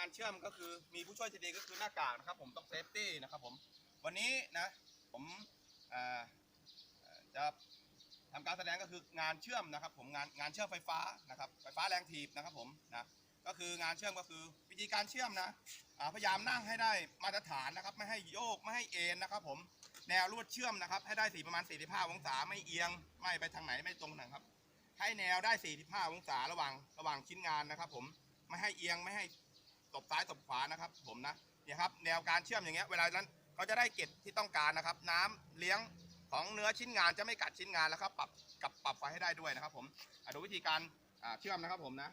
งานเชื่อมก็คือมีผู้ช่วยทีดีก็คือหน้ากากนะครับ ผมต้องเซฟตี้นะครับผมวันนี้นะผมจะทำการแสดงก็คืองานเชื่อมนะครับ ผมงานงานเชื่อมไฟฟ้านะครับไฟฟ้าแรงถีบนะครับผมนะก็คืองานเชื่อมก็คือวิธีการเชื่อมนะพยายามนั่งให้ได้มาตรฐานนะครับ ไม่ให้โยกไม่ให้เอ็นนะครับผมแนวลวดเชื่อมนะครับ ให้ได้สีประมาณ 45 องศาไม่เอียง ไม่ไปทางไหนไม่ตรงนะครับ ให้แนวได้ 45 องศาระหว่างระหว่างชิ้นงานนะครับ ผมไม่ให้เอียงไม่ให้ ตบซ้ายตบขวานะครับ ผมนะเนี่ยครับแนวการเชื่อมอย่างเงี้ยเวลานั้นเขาจะได้เกล็ดที่ต้องการนะครับ น้ำเลี้ยงของเนื้อชิ้นงานจะไม่กัดชิ้นงานแล้วครับปรับกับปรับไฟให้ได้ด้วยนะครับ ผมดูวิธีการเชื่อมนะครับผมนะ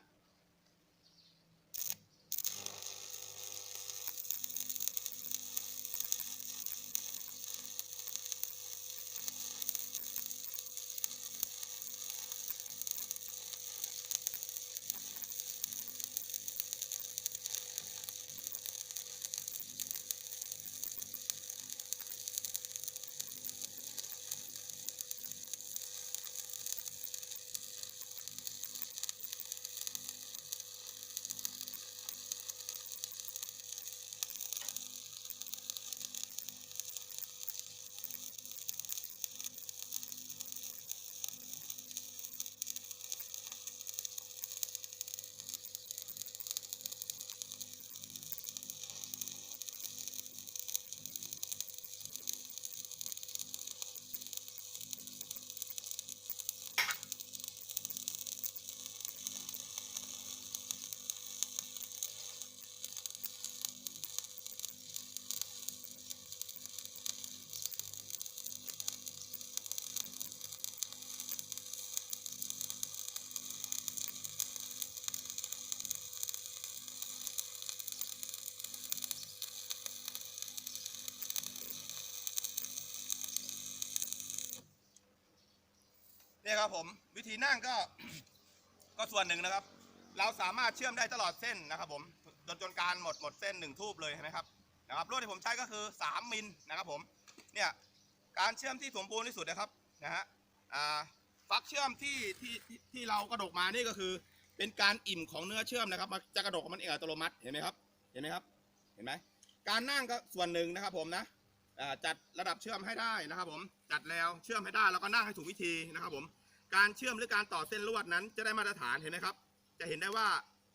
เนี่ยครับผมวิธีนั่งก็ ก็ส่วนหนึ่งนะครับ เราสามารถเชื่อมได้ตลอดเส้นนะครับ ผมจนจนการหมดหมดเส้นหนึ่งทูบเลยเห็นไหมครับนะครับลวดที่ผมใช้ก็คือ 3 มิลนะครับ ผมเนี่ยการเชื่อมที่สมบูรณ์ที่สุดนะครับนะฮะอ่าฟักเชื่อมที่ที่ที่เรากระดกมานี่ก็คือ เป็นการอิ่มของเนื้อเชื่อมนะครับมันจะกระดกมันเองอัตโนมัติเห็นไหมครับเห็นไหมครับ เห็นไหมการนั่งก็ส่วนหนึ่งนะครับ ผมนะ จัดระดับเชื่อมให้ได้นะครับผมจัดแล้วเชื่อมให้ได้แล้วก็นั่งให้ถูกวิธีนะครับผมการเชื่อมหรือการต่อเส้นลวดนั้นจะได้มาตรฐานเห็นไหมครับ จะเห็นได้ว่า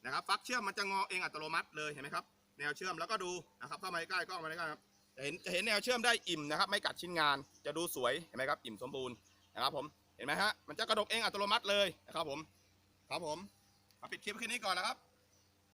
นะครับฟักเชื่อมมันจะงอเองอัตโนมัติเลยเห็นไหมครับแนวเชื่อมแล้วก็ดูนะครับเข้ามาใกล้กล้องมาใกล้ครับจะเห็นจะเห็นแนวเชื่อมได้อิ่มนะครับ ไม่กัดชิ้นงานจะดูสวยเห็นไหมครับอิ่มสมบูรณ์นะครับผมเห็นไหมฮะมันจะกระดกเองอัตโนมัติเลยนะครับผมครับผมมาปิดคลิปแค่นี้ก่อนนะครับ